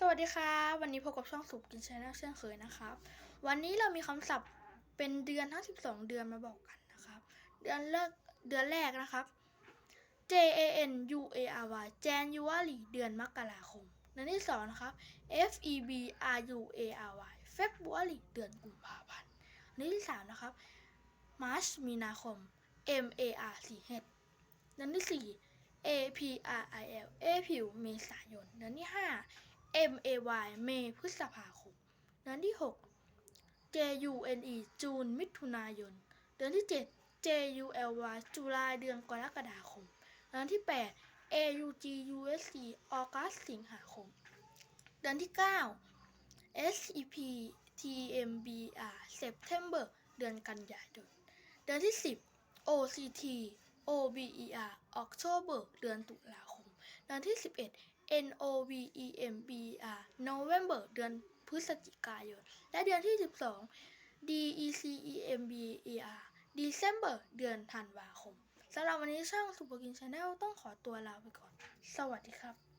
สวัสดีครับวันนี้พบกับช่องสุกกินชาแนลเช่นเคยนะครับ วันนี้เรามีคำศัพท์เป็นเดือนทั้ง 12 เดือนมาบอกกันนะครับ เดือนแรกเดือนแรกนะครับ J A N U A R Y January เดือนมกราคม เดือนที่สองนะครับ F E B R U A R Y February เดือนกุมภาพันธ์เดือนที่สามนะครับ March มีนาคม M A R C H เดือนที่สี่ A P R I L April เมษายน เดือนที่ห้า M A Y เมพฤษภาคม เดือนที่ 6 J U N E จูน มิถุนายน เดือนที่ 7 J U L Y จุลายเดือนกรกฎาคม เดือนที่ 8 A U G U S C ออกัสสิงหาคม เดือนที่ 9 S E P T M B R September เดือนกันยายน เดือนที่ 10 O C T O B E R October เดือนตุลาคม เดือนที่ 11 N O V E M B เบิกเดือนพฤศจิกายน และเดือนที่ 12 D E C E M B E R December เดือนธันวาคมสำหรับวันนี้ช่องสุปกินชาแนลต้องขอตัวลาไปก่อน สวัสดีครับ